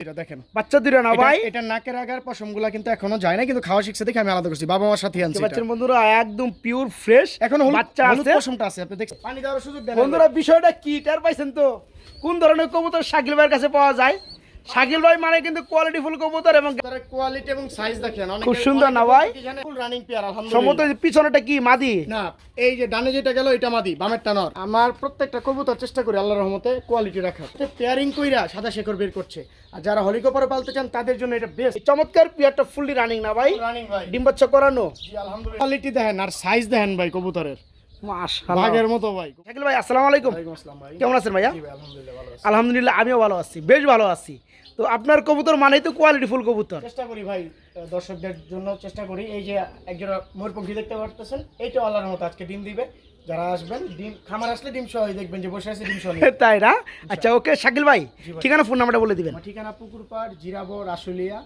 এটা দেখেন। বাচ্চা দুটো না ভাই? এটা- নাকের আগার পশমগুলা কিন্তু এখনও যায় না কিন্তু খাওয়া শিখছে দেখে আমি আলাদা করছি। বাবা মার সাথে আনছি বাচ্চার বন্ধুরা একদম পিওর ফ্রেশ এখনও বাচ্চা আছে। পশমটা আছে আপনি দেখছেন। পানি দেওয়ার সুযোগ দেন বন্ধুরা বিষয়টা কি? টার পাইছেন তো? কোন ধরনের কবুতর শাকিল ভাইয়ের কাছে পাওয়া যায়? শাকিল ভাই মানে কিন্তু কোয়ালিটি ফুল কবুতর এবং কোয়ালিটি এবং সাইজ দেখেন। অনেক খুব সুন্দর না ভাই? ফুল রানিং পেয়ার আলহামদুলিল্লাহ। এই পিছনেটা কি মাদি? না এই যে ডানে যেটা গেল এটা মাদি বামেরটা নর। আমার প্রত্যেকটা কবুতর চেষ্টা করি আল্লাহর রহমতে কোয়ালিটি রাখার। পেয়ারিং কইরা সাদা শেকড় বের করছে। আর যারা হলিকপারে পালতে চান তাদের জন্য এটা বেস্ট চমৎকার পিয়ারটা ফুললি রানিং না ভাই? রানিং ভাই। ডিম করানো? জি আলহামদুলিল্লাহ। কোয়ালিটি দেখেন আর সাইজ দেখেন ভাই কবুতরের। মাশাআল্লাহ। মতো ভাই। শাকিল ভাই আসসালামু আলাইকুম। ওয়ালাইকুম আসসালাম ভাই। কেমন আছেন ভাইয়া? আলহামদুলিল্লাহ ভালো আছি। আলহামদুলিল্লাহ আমিও ভালো আছি বেশ ভালো আছি। তো আপনার কবুতর মানেই তো কোয়ালিটি ফুল কবুতর। চেষ্টা করি ভাই দর্শকদের জন্য চেষ্টা করি। এই যে একজোড়া ময়ূরপঙ্খী দেখতে পারতেছেন এইটা আল্লাহর মতো আজকে ডিম দিবে। যারা আসবেন ডিম খামার আসলে ডিম সহ দেখবেন যে বসে আছে ডিম সহ তাই না? আচ্ছা ওকে শাকিল ভাই ঠিকানা ফোন নাম্বারটা বলে দিবেন। ঠিকানা পুকুর পাড় জিরাবর আশুলিয়া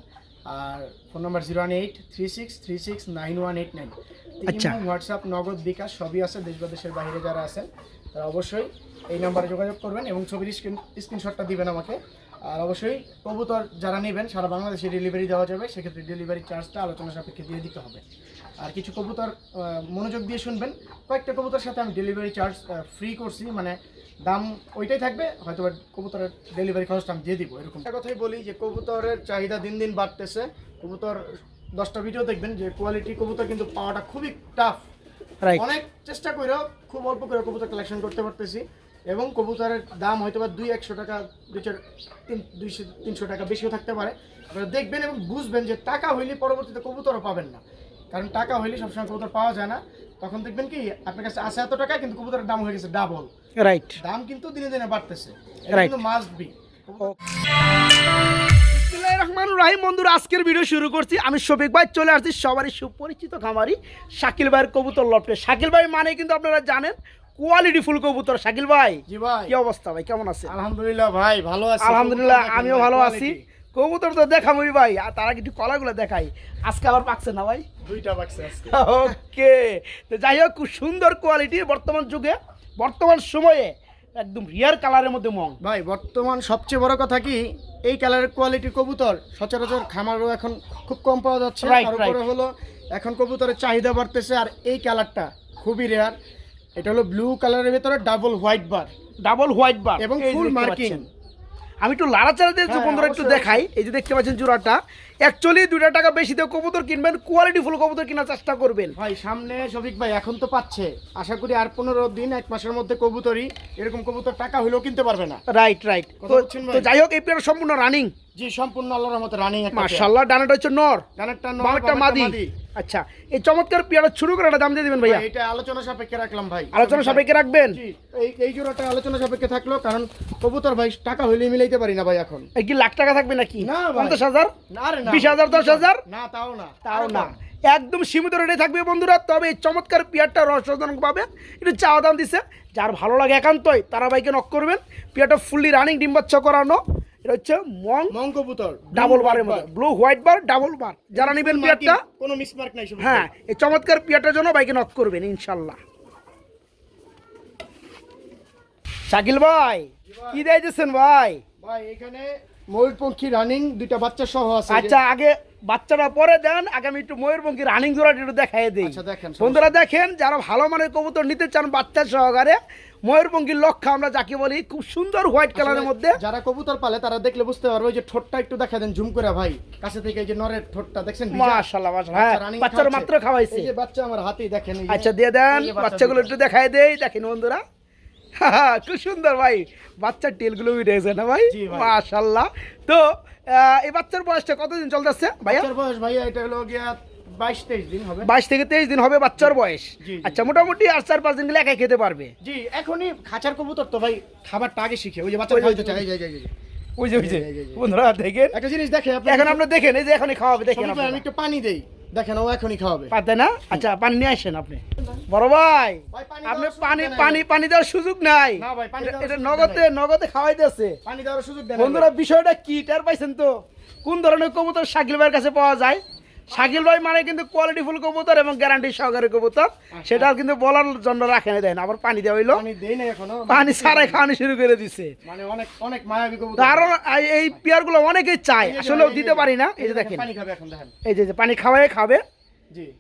আর phone number zero one eight three six three six nine one eight nine. আচ্ছা। হোয়াটসঅ্যাপ নগদ বিকাশ সবই আছে দেশ বা দেশের বাইরে যারা আছেন তারা অবশ্যই এই নাম্বারে যোগাযোগ করবেন এবং ছবির স্ক্রিন স্ক্রিনশটটা দিবেন আমাকে। আর অবশ্যই কবুতর যারা নেবেন সারা বাংলাদেশে ডেলিভারি দেওয়া যাবে সেক্ষেত্রে ডেলিভারি চার্জটা আলোচনা সাপেক্ষে দিয়ে দিতে হবে। আর কিছু কবুতর মনোযোগ দিয়ে শুনবেন। কয়েকটা কবুতর সাথে আমি ডেলিভারি চার্জ ফ্রি করছি মানে দাম ওইটাই থাকবে হয়তো বা কবুতরের ডেলিভারি খরচটা আমি দিয়ে দিব এরকম। একটা কথাই বলি যে কবুতরের চাহিদা দিন দিন বাড়তেছে। কবুতর দশটা ভিডিও দেখবেন যে কোয়ালিটি কবুতর কিন্তু পাওয়াটা খুবই টাফ অনেক চেষ্টা করেও খুব অল্প করে কবুতর কালেকশন করতে পারতেছি। এবং কবুতরের দাম হয়তো বা দুই একশো টাকা দুই চার তিন দুইশো তিনশো টাকা বেশিও থাকতে পারে। আপনারা দেখবেন এবং বুঝবেন যে টাকা হইলে পরবর্তীতে কবুতরও পাবেন না। কারণ টাকা হইলে সবসময় কবুতর পাওয়া যায় না। তখন দেখবেন কি আপনার কাছে আছে এত টাকা কিন্তু কবুতরের দাম হয়ে গেছে ডাবল রাইট দাম কিন্তু দিনে দিনে বাড়তেছে। কিন্তু মাস্ট বি বন্ধুরা আজকের ভিডিও শুরু করছি। আমি শফিক ভাই চলে আসছি সবারই সুপরিচিত খামারি শাকিল ভাইয়ের কবুতর লফটে শাকিল ভাই মানে কিন্তু আপনারা জানেন কোয়ালিটি ফুল কবুতর। শাকিল ভাই জি ভাই। কি অবস্থা ভাই? কেমন আছে আলহামদুলিল্লাহ ভাই ভালো আছি। আলহামদুলিল্লাহ আমিও ভালো আছি। কবুতর তো দেখাবই ভাই আর তারা কিন্তু কলাগুলো দেখাই। আজকে আবার পাকছে না ভাই? দুইটা বাক্সে আজকে। ওকে। তো যাই হোক খুব সুন্দর কোয়ালিটির বর্তমান যুগে। বর্তমান সময়ে একদম রিয়ার কালারের মধ্যে মং। ভাই বর্তমান সবচেয়ে বড় কথা কি এই কালারের কোয়ালিটির কবুতর সচরাচর খামারও এখন খুব কম পাওয়া যাচ্ছে। Right, তার উপরে হলো এখন কবুতরের চাহিদা বাড়তেছে আর এই কালারটা খুবই রেয়ার এটা হলো ব্লু কালারের ভিতরে double white bar double white bar এবং এই যে full দেখতে marking। পাচ্ছেন। আমি একটু লাড়াচাড়া দিয়ে হ্যাঁ, বন্ধুরা একটু দেখাই। এই যে দেখতে পাচ্ছেন জোড়াটা অ্যাকচুয়ালি দুইটা টাকা বেশি দিয়ে কবুতর কিনবেন কোয়ালিটি ফুল কবুতর কেনার চেষ্টা করবেন। ভাই সামনে শফিক ভাই এখন তো পাচ্ছে। আশা করি আর পনেরো দিন এক মাসের মধ্যে কবুতরই এরকম কবুতর টাকা হইলেও কিনতে পারবে না। রাইট রাইট তো যাই হোক এই পেয়ার সম্পূর্ণ রানিং জি সম্পূর্ণ আল্লাহর মতো রানিং একটা মাশাআল্লাহ ডানাটা হচ্ছে নর। ডানেরটা নর, বামেরটা মাদি। আচ্ছা এই চমৎকার পেয়ারটা শুরু করে একটা দাম দিয়ে দিবেন ভাইয়া। এটা আলোচনা সাপেক্ষে রাখলাম ভাই। আলোচনা সাপেক্ষে রাখবেন? এই এই জোড়াটা আলোচনা সাপেক্ষে থাকল কারণ কবুতর ভাই টাকা হইলে মিলাইতে পারি না ভাই এখন। এই কি লাখ টাকা থাকবে নাকি? না। পঞ্চাশ হাজার? না রে না বিশ হাজার, দশ হাজার? না তাও না। তাও না। একদম সীমিত রেটে থাকবে বন্ধুরা তবে এই চমৎকার পেয়ারটা রসজনক পাবে। একটু চাওয়া দাম দিছে। যার ভালো লাগে একান্তই তারা বাইকে নক করবেন। পেয়ারটা ফুললি রানিং ডিম বাচ্চা করানো। এটা হচ্ছে মং মং কবুতর। ডাবল বারের মধ্যে blue white bar double bar যারা নেবেন পেয়ারটা কোনো মিসমার্ক নাই হ্যাঁ এই চমৎকার পেয়ারটার জন্য বাইকে নক করবেন ইনশাল্লাহ। শাকিল ভাই কি দিয়েছেন ভাই? ভাই এখানে ময়ূরপঙ্খী রানিং দুইটা বাচ্চা সহ আছে। আচ্ছা আগে বাচ্চাটা পরে দেন আগে আমি একটু ময়ূরপঙ্খী রানিং জোড়াটা একটু দেখাই দিই। আচ্ছা, দেখেন, বন্ধুরা দেখেন যারা ভালো মানের কবুতর নিতে চান বাচ্চা সহকারে ময়ূরপঙ্খীর লক্ষ্য আমরা যাকে বলি খুব সুন্দর হোয়াইট কালারের মধ্যে। যারা কবুতর পালে তারা দেখলে বুঝতে পারবে ওই যে ঠোঁটটা একটু দেখা দেন ঝুম করে ভাই। কাছে থেকে এই যে নরের ঠোঁটটা দেখছেন? মাশাআল্লাহ মাশাআল্লাহ হ্যাঁ বাচ্চারা মাত্র খাওয়াইছে। এই যে বাচ্চা আমার হাতেই দেখেন আচ্ছা দিয়ে দেন বাচ্চাগুলো একটু দেখাই দেই। দেখেন বন্ধুরা। খুব সুন্দর ভাই। বাচ্চার টেলগুলো উঠেছে না ভাই। মাশাআল্লাহ তো এই বাচ্চার বয়সটা কতদিন চলতেছে ভাইয়া? বয়স ভাইয়া এটা হলো গিয়া বাইশ থেকে তেইশ দিন হবে বাচ্চার বয়স। আচ্ছা মোটামুটি আর চার পাঁচ দিন গেলে একাই খেতে পারবে? জি এখনই খাঁচার কবুতর তো ভাই খাবারটা আগে শিখে। ওই যে বাচ্চা খাইতে যে। ওই যে ওই যে। বন্ধুরা দেখেন। একটা জিনিস দেখে আপনি এখন আপনি দেখেন এই যে এখনই খাওয়াবে দেখেন আমি একটু পানি দেই। দেখেন ও এখনই খাওয়াবে। পাতে না? আচ্ছা পানি নিয়ে আসেন আপনি। বড় ভাই আপনি পানি পানি পানি দেওয়ার সুযোগ নাই। এটা- নগদে নগদে খাওয়াই দিয়েছে। পানি দেওয়ার সুযোগ দেন বন্ধুরা বিষয়টা কি? টের পাইছেন তো? কোন ধরনের কবুতর শাকিল ভাইয়ের কাছে পাওয়া যায়? শাকিল ভাই মানে কিন্তু কোয়ালিটি ফুল কবুতর এবং গ্যারান্টি সহকারে কবুতর। সেটা কিন্তু বলার জন্য রাখে না। দেন আবার পানি দেওয়া হইল। পানি না ছাড়াই খাওয়ানো শুরু করে দিছে। মানে কারণ এই- এই পেয়ারগুলো অনেকেই চায় আসলেও দিতে পারি না। এই যে দেখেন এই যে পানি খাওয়াই খাবে। জি।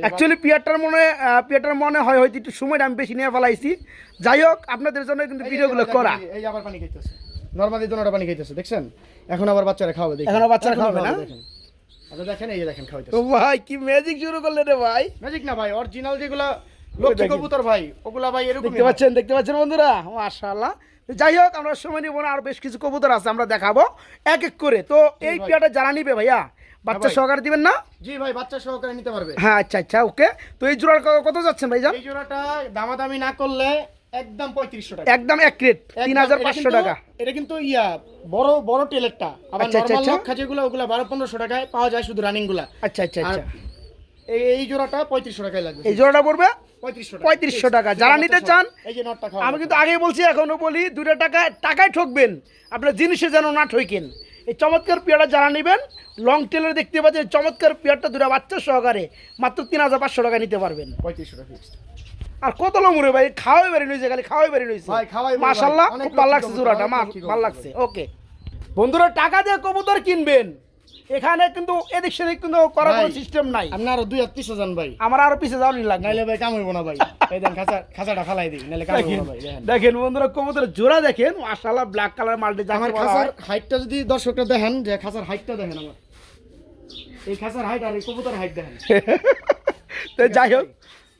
অ্যাকচুয়ালি পিয়ারটার মনে পিয়ারটার মনে হয় হয়তো একটু সময়টা আমি বেশি নিয়ে ফেলাইছি। যাই হোক আপনাদের জন্য কিন্তু ভিডিওগুলো করা। এই আবার পানি খাইতেছে। নরমালি দোনোটা পানি খাইতেছে দেখছেন? এখন আবার বাচ্চারা খাওয়াবে এখনও বাচ্চারা খাওয়াবে না? আচ্ছা দেখেন এই যে দেখেন ভাই কি ম্যাজিক শুরু করলে রে ভাই? ম্যাজিক না ভাই অরিজিনাল যেগুলা লক্ষ্মী কবুতর ভাই ওগুলা ভাই এরকম দেখতে পাচ্ছেন দেখতে পাচ্ছেন বন্ধুরা? মাশাআল্লাহ। যাই হোক আমরা সময় নিব না আর বেশ কিছু কবুতর আছে আমরা দেখাবো। এক এক করে। তো এই ভাই। পিয়াটা যারা নিবে ভাইয়া বাচ্চা সহকারে দিবেন না? জি ভাই বাচ্চা সহকারে নিতে পারবে। হ্যাঁ আচ্ছা আচ্ছা ওকে। তো এই জোড়ার কত যাচ্ছেন ভাইজান? এই জোড়াটা দামাদামি না করলে একদম পঁয়ত্রিশশো টাকা। একদম এক রেট তিন হাজার পাঁচশো টাকা। এটা কিন্তু ইয়া বড় বড় টেলেরটা আবার আচ্ছা, আচ্ছা, নরমাল আচ্ছা। লক্ষা যেগুলো ওগুলা বারো পনেরোশো টাকায় পাওয়া যায় শুধু রানিংগুলা আচ্ছা আচ্ছা আচ্ছা। এই জোড়াটা পঁয়ত্রিশশো টাকায় লাগবে। এই জোড়াটা পড়বে? পঁয়ত্রিশশো টাকা। 3500 টাকা। যারা নিতে চান, এই যে নটটা খাওয়া আমি কিন্তু আগেই বলছি এখনও বলি দুটো টাকায় টাকায় ঠকবেন। আপনার জিনিসে যেন না ঠকেন এই চমৎকার পেয়ারটা যারা নেবেন লং টেলের দেখতে পাচ্ছেন চমৎকার পেয়ারটা দুটো বাচ্চা সহকারে মাত্র তিন হাজার পাঁচশো টাকা নিতে পারবেন। পঁয়ত্রিশশো টাকা। আর কত লমুরে ভাই? খাওয়াই বেরিয়ে নিয়েছে খালি খাওয়াই খাওয়াই বেরিয়ে মাশাল্লাহ খুব ভালো লাগছে কবুতর, জোড়াটা মা ভালো লাগছে ওকে। বন্ধুরা টাকা দিয়ে কবুতর কিনবেন। এখানে কিন্তু এদিক সেদিক কিন্তু করার কোনো সিস্টেম নাই। আপনি আরও দুই আর তিনশো যান ভাই। আমার আরও পিছিয়ে যাওয়ার লাগবে। নাইলে ভাই কাম হইব না ভাই। এই দেন খাঁচা খাঁচাটা ফালাই দিই নাইলে কাম হইব না ভাই দেখেন। দেখেন বন্ধুরা কবুতরের জোড়া দেখেন মাশাল্লাহ ব্ল্যাক কালার মাল্টি আমার খাঁচার হাইটটা যদি দর্শকরা দেখেন যে খাঁচার হাইটটা দেখেন আমার। এই খাঁচার হাইট আর এই কবুতর হাইট দেখেন। তো যাই হোক।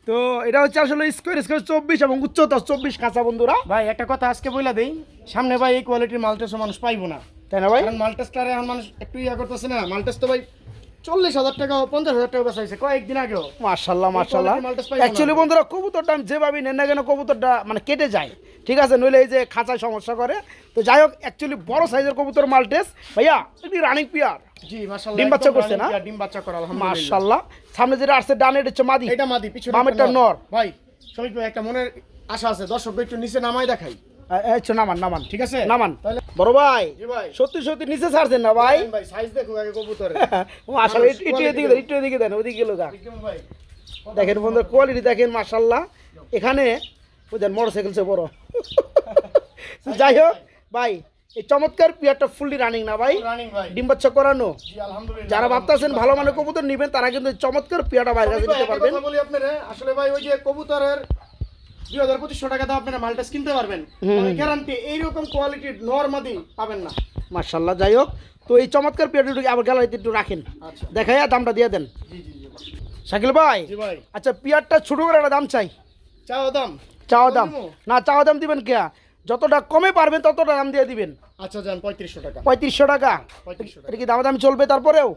তো এটা হচ্ছে আসলে স্কোয়ার স্কোয়ার চব্বিশ এবং উচ্চতা চব্বিশ কাঁচা বন্ধুরা। ভাই একটা কথা আজকে বইলা দেই। সামনে ভাই এই কোয়ালিটির মালটেসও মানুষ পাইবো না। তাই না ভাই? এখন মানুষ একটু ইয়া করতেছে না। মালটেস তো ভাই চল্লিশ হাজার টাকা পঞ্চাশ হাজার টাকা কয়েকদিন আগেও। মার্শাল্লাহ মার্শাল্লাহ quality মালটাস অ্যাকচুয়ালি বন্ধুরা কবুতরটা আমি যেভাবে নেন না কেন কবুতরটা মানে কেটে যায়। ঠিক আছে নইলে এই যে খাঁচায় সমস্যা করে। তো যাই হোক অ্যাকচুয়ালি বড় সাইজের কবুতর মাল্টেস ভাইয়া এটি রানিং পিয়ার জি মাশাআল্লাহ ডিম বাচ্চা করছে না? ডিম বাচ্চা করা আলহামদুলিল্লাহ। মার্শাল্লাহ সামনে যেটা আসছে ডানে এটা হচ্ছে মাদি। এটা মাদি পিছনে বামেরটা একটা নর। ভাই সবাই একটা মনের আশা আছে। দর্শক একটু নিচে নামাই দেখাই। আচ্ছা নামান নামান। ঠিক আছে? নামান। বড় ভাই ভাই। সত্যি সত্যি নিচে ছাড়ছেন না ভাই? ভাই সাইজ দেখো আগে কবুতর আসলে একটু এদিকে দেন একটু এদিকে দেন ওদিকে গেল গা। দেখেন বন্ধু কোয়ালিটি দেখেন মার্শাল্লাহ এখানে বুঝলেন মোটর সাইকেল সে বড়। যাই হোক ভাই এই চমৎকার পিয়ারটা ফুললি রানিং না ভাই? ডিম বাচ্চা করানো? যারা ভাবতেছেন ভালো মানে কবুতর নেবেন তারা কিন্তু চমৎকার পিয়াটা বাইরের কাছে নিতে পারবেন। বলি আপনারা। আসলে ভাই ওই যে কবুতরের দুই হাজার পঁচিশশো টাকা দাও আপনারা মালটাস কিনতে পারবেন। গ্যারান্টি এইরকম কোয়ালিটির নর্মাদি পাবেন না। মার্শাল্লাহ যাই হোক। তো এই চমৎকার পিয়ারটা আবার গ্যালারিতে একটু রাখেন। আচ্ছা। দেখাইয়া দামটা দিয়ে দেন। শাকিল ভাই ভাই। আচ্ছা পিয়ারটা ছোট করে একটা দাম চাই। চাও দাম? চাওয়া দাম। না চাওয়া দাম দিবেন কে যতটা কমে পারবেন ততটা দাম দিয়ে দিবেন। আচ্ছা যান পঁয়ত্রিশশো টাকা। পঁয়ত্রিশশো টাকা। পঁয়ত্রিশশো টাকা। এটা কি দাম দাম চলবে তারপরেও?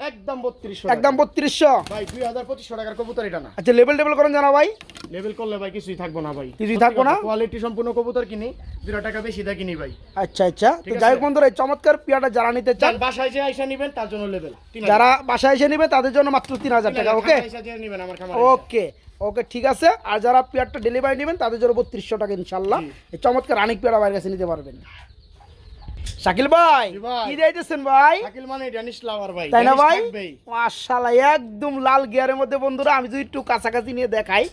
একদম বত্রিশশো একদম বত্রিশশো। ভাই দুই হাজার পঁচিশশো টাকার কবুতর এটা না। আচ্ছা লেভেল টেবিল করেন জানা ভাই। লেভেল করলে ভাই কিছুই থাকব না ভাই। কিছুই থাকব না? কোয়ালিটি সম্পূর্ণ কবুতর কিনি দুটা টাকা বেশি দা কিনি ভাই। আচ্ছা আচ্ছা তো ঠিক যাই হোক আছে। বন্ধুরা এই চমৎকার পিয়াটা যারা নিতে চান বাসায় যে আইসা নিবেন তার জন্য লেভেল যারা বাসায় এসে নেবে তাদের জন্য মাত্র তিন হাজার টাকা ওকে নিবেন আমার খামার। ওকে ওকে ঠিক আছে। আর যারা পেয়ারটা ডেলিভারি নেবেন তাদের জন্য বত্রিশশো টাকা ইনশাল্লাহ। এই চমৎকার আনিক পেয়ারা বাইরের কাছে নিতে পারবেন। শাকিল ভাই। কি যাইতেছেন ভাই শাকিল মানে ড্যানিশ লাভার ভাই তাই না ভাই। মাশাআল্লাহ একদম লাল গিয়ারের মধ্যে বন্ধুরা আমি যদি একটু কাছাকাছি নিয়ে দেখাই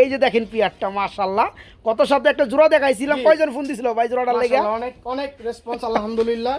এই যে দেখেন পিয়ারটা মাশাআল্লাহ। কত সপ্তাহে একটা জোড়া দেখাইছিলাম কয়জন ফোন দিছিল ভাই জোড়াটা লেগে? অনেক অনেক রেসপন্স আলহামদুলিল্লাহ।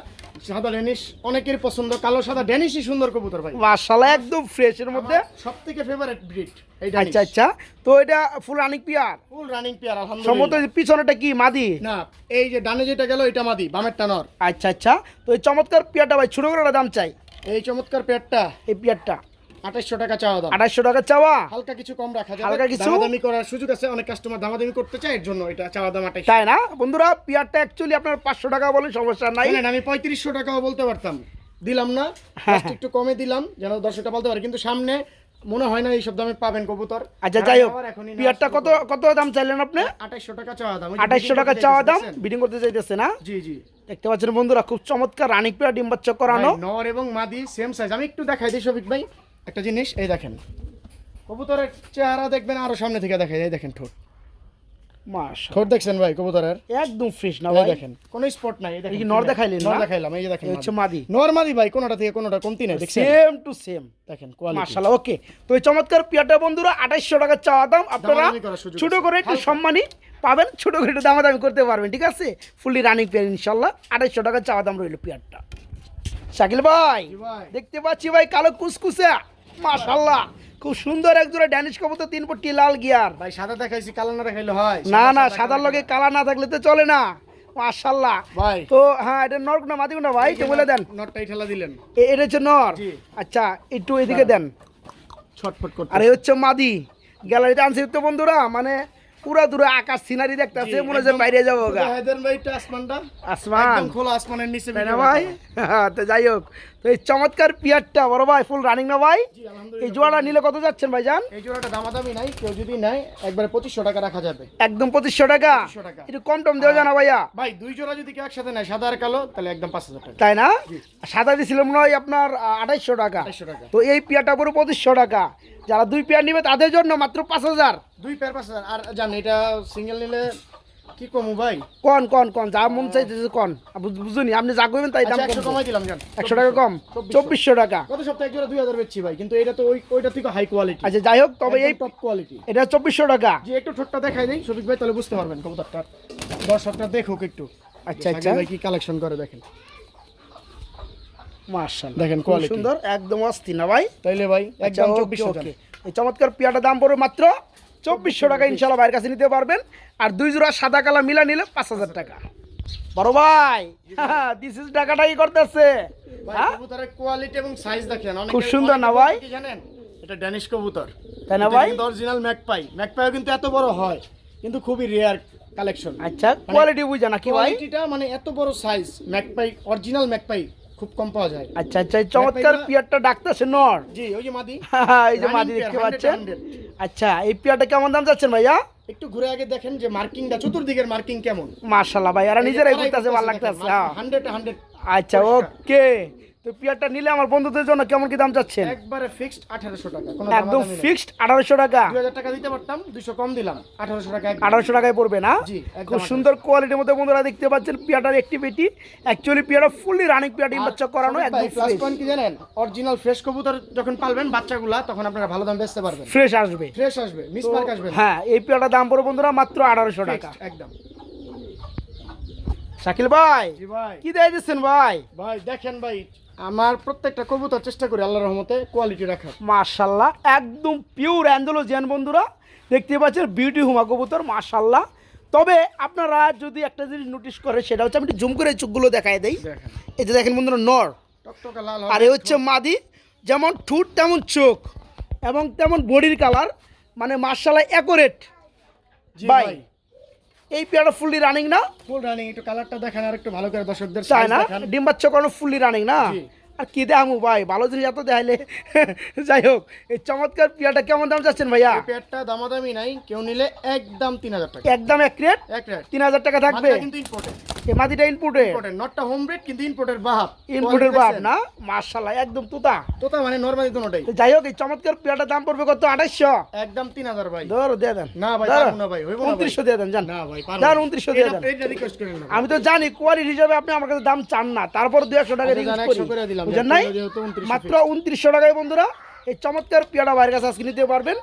সাদা ড্যানিশ অনেকের পছন্দ কালো সাদা ড্যানিশই সুন্দর কবুতর ভাই। মাশাআল্লাহ একদম ফ্রেশ এর মধ্যে। সব থেকে ফেভারিট ব্রিড এই আচ্ছা আচ্ছা। তো এটা full running pair? Full running pair আলহামদুলিল্লাহ। এই পিছনেটা কি মাদি? না এই যে ডানে যেটা গেল এটা মাদি বামেরটা নর। আচ্ছা আচ্ছা। তো এই চমৎকার পিয়ারটা ভাই ছোট করে দাম চাই। এই চমৎকার পেয়ারটা। এই পিয়ারটা। আঠাশশো টাকা চাওয়া দাম। আঠাশশো টাকা চাওয়া? হালকা কিছু কম রাখা যাবে। হালকা কিছু? দামাদামি করার সুযোগ আছে অনেক কাস্টমার দামাদামি করতে চায় এর জন্য এটা চাওয়া দাম তাই না? বন্ধুরা পিয়ারটা অ্যাকচুয়ালি আপনার পাঁচশো টাকা বলে সমস্যা নাই। জানেন, আমি পঁয়ত্রিশশো টাকাও বলতে পারতাম। দিলাম না হ্যাঁ, একটু কমে দিলাম যেন দর্শকটা বলতে পারে। কিন্তু সামনে মনে হয় না এইসব দামে পাবেন কবুতর। আচ্ছা যাই হোক পিয়ারটা কত কত দাম চাইলেন আপনি? আঠাইশশো টাকা চাওয়া দাম। bidding টাকা চাওয়া দাম বিডিং করতে চাইতেছে না? জি জি। দেখতে পাচ্ছেন বন্ধুরা খুব চমৎকার রানিক পেয়ার ডিম বাচ্চা করানো। নর এবং মাদি সেম সাইজ আমি একটু দেখাই দিই শফিক ভাই। একটা জিনিস এই দেখেন। কবুতরের চেহারা দেখবেন আরও সামনে থেকে দেখাই এই দেখেন ঠোঁট। ঠোঁট দেখছেন ভাই কবুতরের? একদম ফ্রেশ না ভাই? দেখেন। কোনো স্পট নাই এই দেখেন নর দেখাইলেন নর দেখাইলাম এই যে দেখেন হচ্ছে মাদি। নরমাদি ভাই কোনোটা থেকে কোনোটা কমতি নাই দেখছেন? সেম টু সেম দেখেন কোয়ালিটি মাশাআল্লাহ ওকে তো এই চমৎকার পিয়াটা বন্ধুরা আঠাইশশো টাকা চাওয়া দাম। আপনারা ছোট করে একটু সম্মানী পাবেন ছোট করে একটু দামাদামি করতে পারবেন ঠিক আছে? ফুললি রানিং পেয়ার ইনশাল্লাহ আঠাইশশো টাকা চাওয়া দাম রইল পিয়ারটা। শাকিল ভাই ভাই। দেখতে পাচ্ছি ভাই কালো কুসকুসা। মাশাল্লাহ খুব সুন্দর এক জোড়া ড্যানিশ কবুতর তিন পট্টি লাল গিয়ার। ভাই সাদা দেখাইছি কালো না দেখাইলে হয়। না না সাদা সাদার লগে কালা না থাকলে তো চলে না। মাশাল্লাহ ভাই। তো হ্যাঁ এটা নর না মাদি না ভাই? তো বলে দেন। নটটাই ঠেলা দিলেন। এটা হচ্ছে নর? জি। আচ্ছা একটু এদিকে দেন। ছটফট করতে আর হচ্ছে মাদি। গ্যালারিতে আনছি তো বন্ধুরা মানে পুরা দূরে আকাশ সিনারি দেখতেছে মনে হচ্ছে বাইরে যাব আসমান। একদম খোলা আসমানের নিচে ভাই? হ্যাঁ, তো যাই হোক তো এই চমৎকার পিয়ারটা বড় ভাই ফুল রানিং না ভাই? এই জোড়াটা নিলে কত যাচ্ছেন ভাই জান এই জোড়াটা দামাদামি নাই কেউ যদি নেয় একবারে পঁচিশশো টাকা রাখা যাবে। একদম পঁচিশশো টাকা? 2500 টাকা। একটু কম টম দেওয়া জানা ভাইয়া? ভাই দুই জোড়া যদি কেউ একসাথে নেয় সাদা আর কালো তাহলে একদম পাঁচ হাজার টাকা। তাই না? সাদা দিয়েছিল মনে হয় আপনার আঠাইশশো টাকা। তো এই পিয়ারটা পুরো পঁচিশশো টাকা। যারা দুই পেয়ার নিবে তাদের জন্য মাত্র পাঁচ হাজার। দুই পেয়ার পাঁচ হাজার। আর জান এটা সিঙ্গেল নিলে কি কমু ভাই? কন কন কন যা মন চাইতেছে কন। বুঝুনি আপনি যা করবেন তাই দাম আচ্ছা একশো কমাই দিলাম জান। একশো টাকা কম। চব্বিশশো। টাকা। গত সপ্তাহে এক জোড়া দুই হাজার বেচছি ভাই কিন্তু এটা তো ওই ওইটা থেকে হাই কোয়ালিটি আচ্ছা যাই হোক তবে এই টপ কোয়ালিটি এটা চব্বিশশো টাকা। যে একটু ঠোঁটটা দেখাই দিই ভাই তাহলে বুঝতে পারবেন কবুতরটা দর্শকটা দেখুক একটু। আচ্ছা, আচ্ছা। ভাই কি কালেকশন করে দেখেন। মার্শাল্লাহ দেখেন quality। সুন্দর একদম অস্থির না ভাই? তাইলে ভাই আচ্ছা, একদম চব্বিশশো এই চমৎকার পিয়াটা দাম পড়বে মাত্র চব্বিশশো টাকা ইনশাল্লাহ ভাইয়ের কাছে নিতে পারবেন। আর দুই জোড়া সাদা কালা মিলা নিলে পাঁচ হাজার টাকা। বড় ভাই দিস ইজ টাকাটা করতেছে। হ্যাঁ? কোয়ালিটি এবং সাইজ দেখেন। অনেক খুব সুন্দর না ভাই? জানেন? এটা ড্যানিশ কবুতর। তাই না ভাই? অরিজিনাল ম্যাকপাই ম্যাকপাইও কিন্তু এত বড় হয় কিন্তু খুবই রেয়ার কালেকশন আচ্ছা কোয়ালিটি বুঝা না কি ভাই? কোয়ালিটিটা মানে এত বড় সাইজ ম্যাকপাই অরিজিনাল ম্যাকপাই খুব কম পাওয়া যায়। আচ্ছা আচ্ছা এই চমৎকার পিয়ারটা ডাকতেছে নর। জি ওই যে মাদি। এই যে মাদি দেখতে পাচ্ছেন? আচ্ছা এই পিয়ারটা কেমন দাম যাচ্ছেন ভাইয়া? একটু ঘুরে আগে দেখেন যে মার্কিংটা চতুর্দিকের মার্কিং কেমন। মাশাআল্লাহ ভাই এরা নিজেরাই করতেছে ভালো লাগতেছে হ্যাঁ। হান্ড্রেড হান্ড্রেড আচ্ছা ওকে তো পিয়ারটা নিলে আমার বন্ধুদের জন্য কেমন কি দাম চাচ্ছেন? একবারে ফিক্সড আঠারোশো টাকা কোনো একদম ফিক্সড আঠারোশো টাকা। দুই হাজার টাকা দিতে পারতাম দুশো কম দিলাম আঠারোশো টাকা একদম। আঠারোশো টাকায় পড়বে না? জি, খুব সুন্দর কোয়ালিটির মধ্যে বন্ধুরা দেখতে পাচ্ছেন পিয়াটার অ্যাক্টিভিটি অ্যাকচুয়ালি পিয়াটা ফুললি রানিং আর বাচ্চা করানো একদম point কি জানেন? অরিজিনাল ফ্রেশ কবুতর যখন পালবেন বাচ্চাগুলা তখন আপনারা ভালো দাম বেচতে পারবেন। ফ্রেশ আসবে। ফ্রেশ আসবে মিস মার্ক আসবে হ্যাঁ এই পিয়াটার দাম পড়বে বন্ধুরা মাত্র আঠারোশো টাকা। একদম। শাকিল ভাই জি ভাই। কি দেয় দিচ্ছেন ভাই? ভাই দেখেন ভাই আমার প্রত্যেকটা কবুতর চেষ্টা করি আল্লাহর রহমতে কোয়ালিটি রাখার। মার্শাল্লাহ একদম পিওর অ্যান্ডোলোজিয়ান বন্ধুরা। দেখতে পাচ্ছেন বিউটি হুমা কবুতর মার্শাল্লাহ তবে আপনারা যদি একটা জিনিস নোটিশ করে সেটা হচ্ছে আমি একটু জুম করে চোখগুলো দেখাই দেই। এই যে দেখেন বন্ধুরা নর। আর এ হচ্ছে মাদি। যেমন ঠুট তেমন চোখ। এবং তেমন বডির কালার মানে মার্শাল্লাহ অ্যাকোরেট ভাই। এই পেয়ারটা ফুললি রানিং না ফুল রানিং একটু কালারটা দেখেন আর একটু ভালো করে দর্শকদের চাই না। ডিম বাচ্চা করানো ফুললি রানিং না। আর কি দেখামু ভাই? ভালো জিনিস এত দেখাইলে যাই হোক এই চমৎকার পিয়াটা কেমন দাম চাচ্ছেন ভাইয়া? পেয়ারটা দামাদামি নাই কেউ নিলে একদম তিন হাজার টাকা। একদম এক রেট? এক রেট। তিন হাজার টাকা থাকবে? কিন্তু ইম্পোর্টেড এই ইনপুটে ইম্পোর্টেড নটটা হোম ব্রিড কিন্তু ইম্পোর্টের বাহাব। ইনপুটের বাপ না? মার্শাল্লাহ একদম তুতা। তোতা মানে নরমালি দুটোটাই তো যাই হোক এই চমৎকার পেয়াটার দাম পড়বে কত? আঠাইশশো? একদম তিন হাজার ভাই। ধরো দিয়ে দেন। না ভাই। পারব না ভাই, হইবো না ভাই। উনত্রিশশো দিয়ে দেন জান না ভাই পারব না। উনত্রিশশো দিয়ে এটা- দেন। আমি তো জানি কোয়ালিটি হিসাবে আপনি আমার কাছে দাম চান না। তারপর দু একশো টাকা 100 করে দিলাম, বুঝেন নাই? মাত্র উনত্রিশশো টাকায় বন্ধুরা এই চমৎকার পেয়ারা বাইরের কাছে আজকে নিতে পারবেন।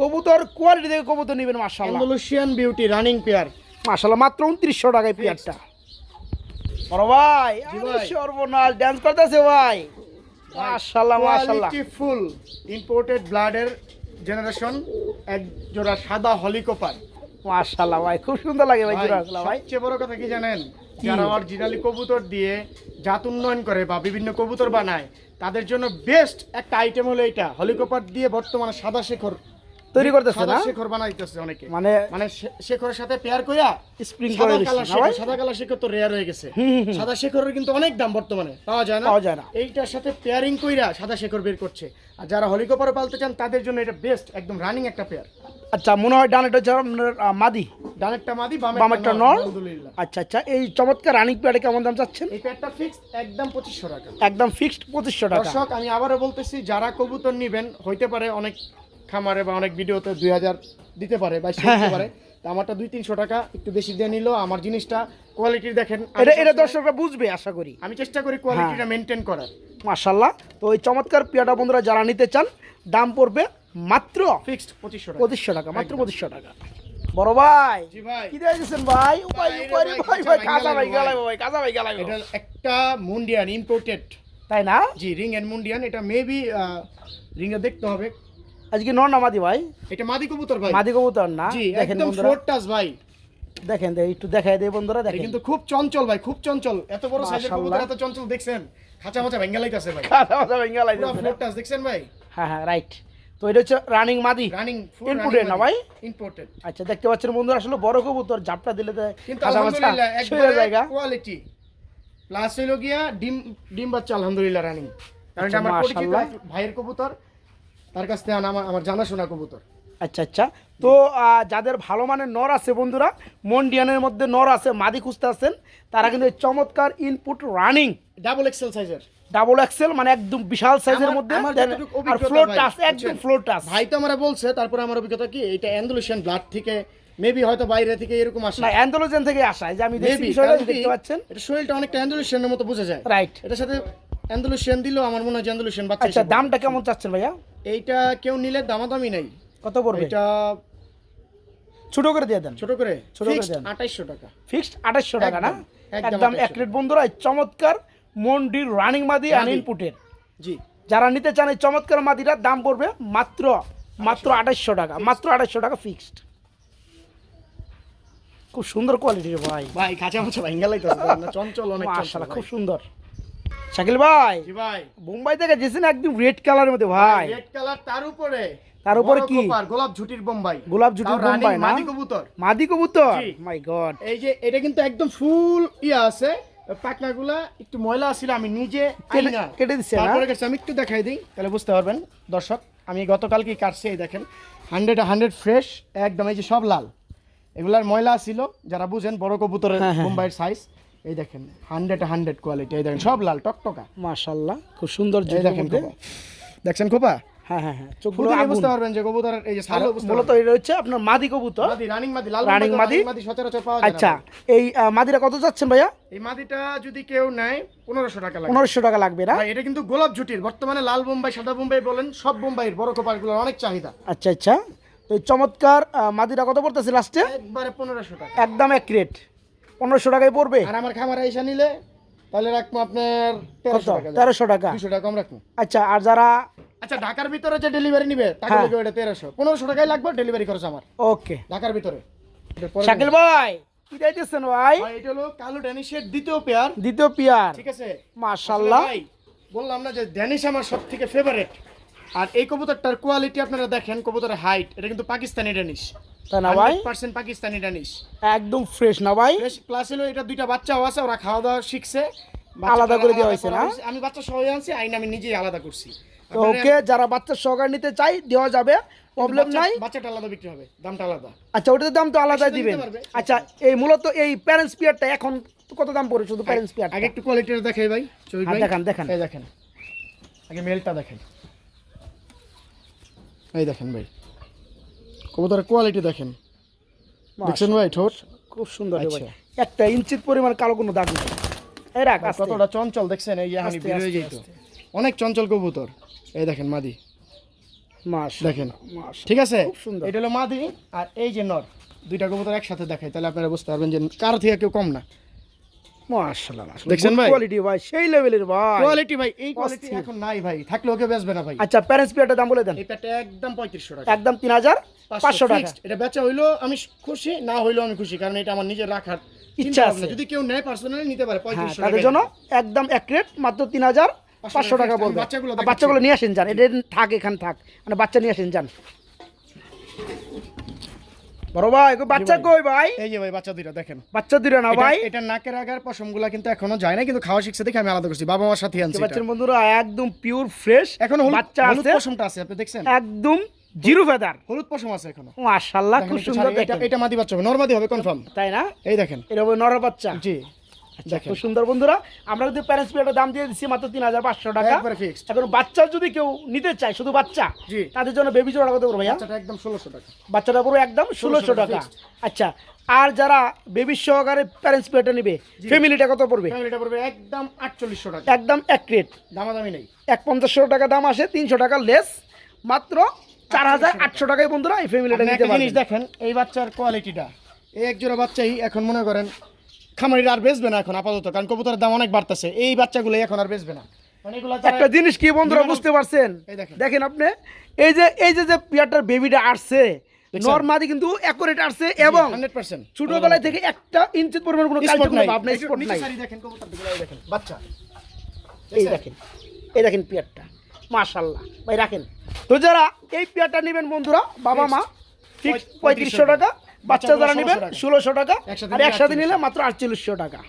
কবুতর কোয়ালিটি দেখে কবুতর নেবেন অ্যান্ডালুসিয়ান বিউটি রানিং পেয়ার মার্শাল্লাহ মাত্র উনত্রিশশো টাকায় পেয়ারটা। বড় ভাই। সর্বনাশ ডান্স করতেছে ভাই। মার্শাল্লাহ মার্শাল্লাহ ফুল ইম্পোর্টেড ব্লাডের জেনারেশন এক জোড়া সাদা হলিকপার। মার্শাল্লাহ ভাই খুব সুন্দর লাগে ভাই ভাই, সবচেয়ে বড় কথা কি জানেন? যারা অরিজিনালি কবুতর দিয়ে জাত উন্নয়ন করে বা বিভিন্ন কবুতর বানায় তাদের জন্য বেস্ট একটা আইটেম হলো এটা। হলিকপার দিয়ে বর্তমানে সাদা শেখর তৈরি করতেছে না? শেখর বানাইতেছে অনেকে। মানে মানে শেখরের সাথে পেয়ার কইরা স্প্রিং করে দিচ্ছে শেখর সাদা কালার শেখর তো রেয়ার হয়ে গেছে। সাদা শেখরের কিন্তু অনেক দাম বর্তমানে। পাওয়া যায় না? পাওয়া যায় না। এইটার সাথে পেয়ারিং কইরা সাদা শেখর বের করছে। আর যারা হলিকপার পালতে চান তাদের জন্য এটা বেস্ট একদম রানিং একটা পেয়ার আচ্ছা মনে হয় ডান এটা হচ্ছে মাদি। ডানেরটা মাদি বামেরটা নর আচ্ছা আচ্ছা এই চমৎকার রানিং পেয়ারে কেমন দাম চাচ্ছেন? এই পেয়ারটা ফিক্সড একদম পঁচিশশো টাকা। একদম ফিক্সড পঁচিশশো টাকা। দর্শক আমি আবারও বলতেছি যারা কবুতর নিবেন হইতে পারে অনেক খামারে বা অনেক ভিডিওতে দুই হাজার দিতে পারে বা হ্যাঁ, দিতে পারে। তা আমারটা দুই তিনশো টাকা একটু বেশি দিয়ে নিল। আমার জিনিসটা কোয়ালিটি দেখেন এটা এটা দর্শকরা বুঝবে আশা করি। আমি চেষ্টা করি কোয়ালিটিটা মেনটেন করার। মাশাল্লাহ তো ওই চমৎকার পেয়াটা বন্ধুরা যারা নিতে চান দাম পড়বে মাত্র ফিক্সড পঁচিশশো টাকা। পঁচিশশো টাকা মাত্র পঁচিশশো টাকা। বড় ভাই কি ভাই? উপায় ভাই, উপায় ভাই, ভাই ভাই ভাই, ভাই গেলাই গেলাই ভাই। কাঁচা ভাই গেলাই এটা একটা মুন্ডিয়ান ইম্পোর্টেড তাই না? জি রিং এন্ড মুন্ডিয়ান এটা মেবি রিংটা দেখতে হবে। আজকে নর না মাদি ভাই? এটা মাদি কবুতর ভাই। মাদি কবুতর না? জি দেখেন বন্ধুরা। ফ্লোর টাচ ভাই। দেখেন একটু দেখাই দেয় বন্ধুরা দেখেন। কিন্তু খুব চঞ্চল ভাই খুব চঞ্চল। এত বড় সাইজের কবুতর এত চঞ্চল দেখছেন? খাঁচা মাচা ভেঙ্গা লাইতাছে ভাই। কাঁচা মাথা ভেঙে গেলাই পুরো ফ্লোর টাচ দেখছেন ভাই? হ্যাঁ হ্যাঁ রাইট তো এটা হচ্ছে রানিং মাদি। রানিং Imported না ভাই? ইম্পোর্টেড আচ্ছা দেখতে পাচ্ছেন বন্ধুরা আসলে বড় কবুতর ঝাপটা দিলে কিন্তু আলহামদুলিল্লাহ একবারে জায়গা। কোয়ালিটি প্লাস হইল গিয়া ডিম ডিম বাচ্চা আলহামদুলিল্লাহ রানিং কারণ আমার পরিচিত ভাইয়ের কবুতর। তার কাছ থেকে আমার আমার জানাশোনা কবুতর। আচ্ছা আচ্ছা। তো যাদের ভালো মানের নর আছে বন্ধুরা মন্ডিয়ানের মধ্যে নর আছে মাদি খুঁজতে আছেন তারা কিন্তু চমৎকার ইনপুট রানিং ডাবল এক্সেল সাইজের ডাবল এক্সেল মানে একদম বিশাল সাইজের মধ্যে আর ফ্লোর টাচ একদম? ফ্লোর টাচ ভাই তো আমরা বলছে তারপরে আমার অভিজ্ঞতা কি? এটা অ্যান্ডুলেশন ব্লাড থেকে মেবি হয়তো বাইরে থেকে এরকম আসে। না অ্যান্থোলজেন থেকে আসা যে আমি দেখছি বিষয়টা দেখতে পাচ্ছেন। এটা শরীরটা অনেকটা অ্যান্ডুলেশনের মতো বোঝা যায়। রাইট এটার সাথে অ্যান্ডুলেশন দিলেও আমার মনে হয় যে অ্যান্ডুলেশন বাচ্চা আচ্ছা দামটা কেমন চাচ্ছেন ভাইয়া? এইটা কেউ নিলে দামাদামি নাই। কত পড়বে? এটা ছোট করে দিয়ে দেন। ছোট করে? ছোট করে দেন। আঠাইশশো টাকা। ফিক্সড আঠাশশো টাকা না? একদম, একদম একদম 2800 এক রেট বন্ধুরা চমৎকার মন্ডির রানিং মাদি আর। ইনপুটের জি। যারা নিতে চান এই চমৎকার মাদিটার দাম পড়বে মাত্র মাত্র আঠাশশো টাকা মাত্র আঠাশশো টাকা ফিক্সড খুব সুন্দর কোয়ালিটির ভাই। ভাই কাঁচা মাছা ভাঙ্গা লাইতেছে না চঞ্চল অনেক চঞ্চল মাশাআল্লাহ খুব সুন্দর। শাকিল ভাই? জি ভাই। মুম্বাই থেকে যেছেন একদম রেড কালারের মধ্যে ভাই রেড কালার তার উপরে। তার উপরে কি? গোলাপ ঝুটির বোম্বাই। গোলাপ ঝুটির বোম্বাই না? মাদি কবুতর। মাদি কবুতর? মাই গড এই যে এটা কিন্তু একদম ফুল ইয়া আছে। পাকনাগুলা একটু ময়লা আছিল আমি নিজে কেটে- দিচ্ছে না? তারপরে গেছে আমি একটু দেখাই দিই তাহলে বুঝতে পারবেন দর্শক। আমি গতকালকে কাটছি এই দেখেন। হান্ড্রেড হান্ড্রেড ফ্রেশ একদম এই যে সব লাল। এগুলার ময়লা ছিল যারা বুঝেন বড় কবুতরের হ্যাঁ, হ্যাঁ, বোম্বাইয়ের সাইজ এই দেখেন হান্ড্রেড হান্ড্রেড কোয়ালিটি এই দেখেন সব লাল টকটকা। মাশাআল্লাহ খুব সুন্দর এই জুটির দেখেন খোপা। দেখছেন খোপা? হ্যাঁ হ্যাঁ হ্যাঁ বুঝতে পারবেন যে কবুতরের এই যে সালো মূলত এটা হচ্ছে আপনার মাদি কবুতর। মাদি রানিং মাদি লাল রানিং মাদি? মাদি সচরাচর পাওয়া যায় আচ্ছা এই কত যাচ্ছেন ভাইয়া? এই মাদিটা যদি কেউ নেয় পনেরোশো টাকা পনেরোশো টাকা লাগবে না? এটা কিন্তু গোলাপ ঝুটির বর্তমানে লাল বোম্বাই সাদা বোম্বাই বলেন সব বোম্বাইয়ের বড় কোপারগুলোর অনেক চাহিদা। আচ্ছা আচ্ছা। তো এই চমৎকার মাদিরা কত পড়তেছে লাস্টে একবারে পনেরোশো টাকা। একদম এক রেট পনেরোশো টাকায় পড়বে। আর আমার খামারে এসে নিলে তাহলে রাখব আপনার তেরোশো টাকা। তেরোশো টাকা? দুশো টাকা কম রাখব। আচ্ছা আর যারা আচ্ছা ঢাকার ভিতরে যে ডেলিভারি নিবে তাকে হ্যাঁ। লিখে ওটা তেরোশো। পনেরোশো টাকাই লাগবে ডেলিভারি খরচ আমার। ওকে। ঢাকার ভিতরে। শাকিল ভাই কি দিতেছেন ভাই? এটা হলো কালো ড্যানিশের দ্বিতীয় পেয়ার। দ্বিতীয় পিয়ার। ঠিক আছে? মাশাল্লাহ। আসলে বললাম না যে ড্যানিশ আমার সব থেকে ফেভারেট আর এই কবুতরটার কোয়ালিটি আপনারা দেখেন কবুতরের হাইট এটা কিন্তু পাকিস্তানি ড্যানিশ তাই না ভাই? পার্সেন্ট পাকিস্তানি ড্যানিশ একদম ফ্রেশ না ভাই? ফ্রেশ প্লাস হলো এটা দুইটা বাচ্চাও আছে ওরা খাওয়া দাওয়া শিখছে আলাদা করে দেওয়া হয়েছে না? আমি বাচ্চা সবাই আনছি আইন আমি নিজেই আলাদা করছি। তো ওকে যারা বাচ্চার সহকার নিতে চাই দেওয়া যাবে প্রবলেম নাই। বাচ্চাটা আলাদা বিক্রি হবে দামটা আলাদা। আচ্ছা ওটার দাম তো আলাদা দিবেন। আচ্ছা এই মূলত এই প্যারেন্টস পিয়ারটা এখন কত দাম পড়ে শুধু প্যারেন্টস পিয়ার আগে একটু কোয়ালিটিটা দেখাই ভাই হ্যাঁ, ভাই। দেখান, দেখান। এই দেখেন। আগে মেলটা দেখেন। এই দেখেন ভাই। কবুতরের কোয়ালিটি দেখেন। দেখছেন ভাই ঠোঁট? খুব সুন্দর রে ভাই। আচ্ছা। একটা ইঞ্চিত পরিমাণ কালো কোনো দাগ নেই। এই রাখ কতটা চঞ্চল দেখছেন? এই হানি বের হয়ে যেত অনেক চঞ্চল কবুতর। এই দেখেন মাদি। মাশাআল্লাহ, দেখেন। ঠিক আছে? এটা হলো মাদি আর এই যে নর। দুইটা কবুতর একসাথে দেখাই তাহলে আপনারা বুঝতে পারবেন যে কারও থেকে কেউ কম না। মাশাআল্লাহ। দেখছেন ভাই? সেই লেভেলের ভাই। কোয়ালিটি ভাই এই কোয়ালিটি এখন নাই ভাই থাকলে ওকে বেচবে না ভাই। আচ্ছা প্যারেন্টস দাম বলে দেন। এই প্যাটে একদম টাকা। একদম টাকা। এটা বেচা হইল আমি খুশি না হইল আমি খুশি কারণ এটা আমার নিজের রাখার ইচ্ছা আছে। যদি কেউ নেয় পার্সোনালি নিতে পারে হ্যাঁ তাদের জন্য একদম এক রেট মাত্র তিন হাজার পাঁচশো টাকা পড়বে বাচ্চাগুলো বাচ্চাগুলো নিয়ে আসেন যান। এটা থাক এখানে থাক। মানে বাচ্চা নিয়ে আসেন যান। বড় ভাই বাচ্চা কই ভাই? এই যে ভাই বাচ্চা দুইটা দেখেন। বাচ্চা দুইটা না ভাই? এটা নাকের আগার পশমগুলা কিন্তু এখনও যায় না কিন্তু খাওয়া শিখছে দেখে আমি আলাদা করছি। বাবা মার সাথে আনছি বাচ্চার বন্ধুরা একদম পিওর ফ্রেশ এখনও বাচ্চা আছে। পশমটা আছে আপনি দেখছেন? একদম জিরো ফেদার হলুদ পশম আছে এখনও। মাশাআল্লাহ খুব সুন্দর এটা এটা মাদি বাচ্চা হবে নরমাদি হবে কনফার্ম তাই না? এই দেখেন। এটা হবে নর বাচ্চা। জি। আচ্ছা খুব সুন্দর বন্ধুরা আমরা কিন্তু প্যারেন্টস পিরিয়ডের দাম দিয়ে দিচ্ছি মাত্র তিন হাজার পাঁচশো টাকা। এখন বাচ্চা যদি কেউ নিতে চায় শুধু বাচ্চা তাদের জন্য বেবি জোড়া কত করব ভাইয়া? বাচ্চাটা একদম ষোলোশো টাকা। বাচ্চাটা পুরো একদম ষোলোশো টাকা আচ্ছা আর যারা বেবি সহকারে প্যারেন্টস পিরিয়ডটা নেবে ফ্যামিলিটা কত পড়বে? ফ্যামিলিটা পড়বে একদম আটচল্লিশশো টাকা। একদম এক রেট দামাদামি নেই। এক পঞ্চাশশো টাকা দাম আসে তিনশো টাকা লেস মাত্র চার হাজার আটশো টাকায় বন্ধুরা এই ফ্যামিলিটা নিতে জিনিস দেখেন এই বাচ্চার কোয়ালিটিটা এই এক জোড়া বাচ্চাই এখন মনে করেন খামারিরা আর বেচবে না এখন আপাতত কারণ কবুতরের দাম অনেক বাড়তেছে। এই বাচ্চাগুলো এখন আর বেচবে না। যারা- একটা জিনিস কি বন্ধুরা বুঝতে পারছেন? দেখেন। আপনি এই যে এই যে যে পিয়ারটার বেবিটা আসছে? কিন্তু অ্যাকুরেট আসছে এবং 100% ছোটবেলায় থেকে একটা ইঞ্চিত পরিমাণ কোনো কোনো নাই। ভাব নাই স্পট নাই। দেখেন কবুতরগুলো এই দেখেন বাচ্চা। এই দেখেন এই দেখেন পেয়ারটা। মাশাল্লাহ ভাই রাখেন। তো যারা এই পেয়ারটা নেবেন বন্ধুরা বাবা মা ঠিক পঁয়ত্রিশশো টাকা। বাচ্চা যারা নেবেন 1600 টাকা। ষোলোশো টাকা একসাথে আর নিলে একসাথে 4800 নিলে মাত্র আটচল্লিশশো টাকা।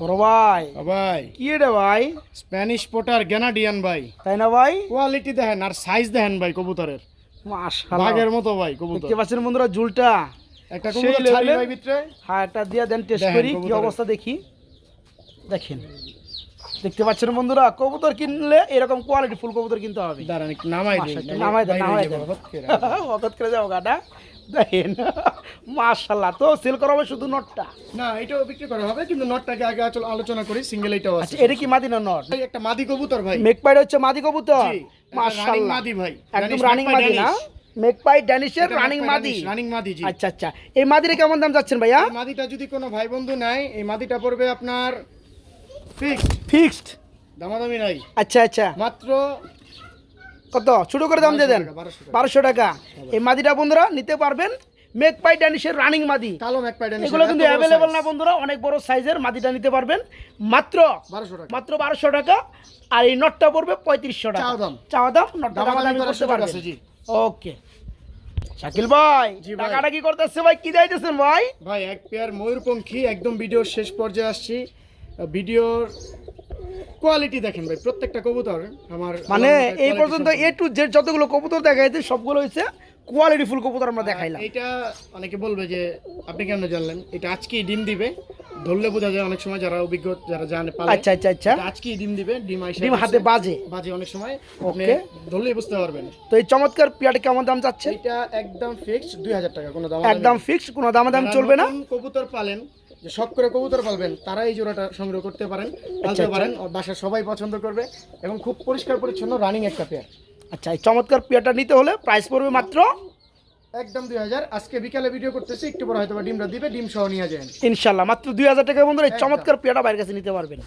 বড় ভাই ভাই। কি রে ভাই? স্প্যানিশ পোটার গ্যানাডিয়ান ভাই। তাই না ভাই? কোয়ালিটি দেখেন আর সাইজ দেখেন ভাই কবুতরের। বাঘের মতো ভাই কবুতর। দেখতে পাচ্ছেন বন্ধুরা ঝুলটা? একটা কবুতর ছাড়ি ভাই ভিতরে? হ্যাঁ এটা দিয়ে দেন টেস্ট করি কি অবস্থা দেখি। দেখেন। দেখতে পাচ্ছেন বন্ধুরা কবুতর কিনলে এরকম কোয়ালিটি ফুল কবুতর কিনতে হবে। দাঁড়ান একটু নামাই দিই মাশাআল্লাহ, নাহলে নামাই দেন, নামাই দেন। যাবে, হট করে। হঠাৎ করে যাও গাটা। দেখেন মাশাল্লাহ তো সেল করা হবে শুধু নটটা? না এটাও বিক্রি করা হবে কিন্তু নটটাকে আগে আলোচনা করি সিঙ্গেল এটাও আছে। আচ্ছা এটা কি মাদি না নট একটা মাদি কবুতর ভাই। মেকপাইড হচ্ছে মাদি কবুতর? মাশাল্লাহ মাদি ভাই। একদম রানিং মাদি না? মেকপাই ড্যানিশের রানিং মাদি। রানিং মাদি জি। আচ্ছা আচ্ছা এই মাদিরে কেমন দাম যাচ্ছেন ভাইয়া? মাদিটা যদি কোনো ভাই বন্ধু নাই এই মাদিটা পড়বে আপনার ফিক্সড ফিক্সড দামাদামি নাই। আচ্ছা আচ্ছা। মাত্র কত? ছোট করে দাম দিয়ে দেন। 1200 টাকা, 1200 টাকা। বারোশো টাকা। এই মাদিটা বন্ধুরা নিতে পারবেন। মেক পাই ড্যানিশের রানিং মাদি। কালো প্যাডেন এগুলো কিন্তু অ্যাভেলেবল না বন্ধুরা অনেক বড় সাইজের মাদিটা নিতে পারবেন। মাত্র বারোশো টাকা। মাত্র বারোশো টাকা। আর এই নটটা পড়বে পঁয়ত্রিশশো টাকা। চাওয়া দাম। চাওয়া দাম নটটা দামাদামি দামাদামি করতে পারবেন। ওকে শাকিল ভাই ভাই। টাকাটা কি করতেছে ভাই? কি যাইতেছেন ভাই? ভাই এক পেয়ার ময়ূরপঙ্খী একদম ভিডিওর শেষ পর্যায়ে আসছি। ভিডিওর কোয়ালিটি দেখেন ভাই প্রত্যেকটা কবুতর আমার মানে এই পর্যন্ত এ টু জেড যতগুলো কবুতর দেখা যাচ্ছে সবগুলো হচ্ছে কোয়ালিটি ফুল কবুতর আমরা দেখাইলাম। এটা অনেকে বলবে যে আপনি কেন জানলেন? এটা আজকেই ডিম দিবে। ধরলে বোঝা যায় অনেক সময় যারা অভিজ্ঞ যারা জানে পালে। আচ্ছা আচ্ছা আচ্ছা। আজকেই ডিম দিবে। ডিম আইসা ডিম হাতে বাজে। বাজে অনেক সময়। আপনি. ধরলেই বুঝতে পারবেন। তো এই চমৎকার পিয়াটা কেমন দাম যাচ্ছে? এটা একদম ফিক্সড দুই হাজার টাকা কোনো দাম একদম ফিক্স কোনো দাম দাম চলবে না। কবুতর পালেন যে শখ করে কবুতর পালবেন তারা এই জোড়াটা সংগ্রহ করতে পারেন পালতে আচ্ছা। পারেন বাসার সবাই পছন্দ করবে এবং খুব পরিষ্কার পরিচ্ছন্ন রানিং একটা পেয়ার আচ্ছা এই চমৎকার পেয়ারটা নিতে হলে প্রাইস পড়বে মাত্র? একদম দুই হাজার। আজকে বিকালে ভিডিও করতেছি একটু পর হয়তো ডিমটা দিবে ডিম সহ নিয়ে যায় ইনশাল্লাহ মাত্র দুই হাজার টাকা বন্ধুরা এই চমৎকার পেয়ারটা বাইরের কাছে নিতে পারবেন।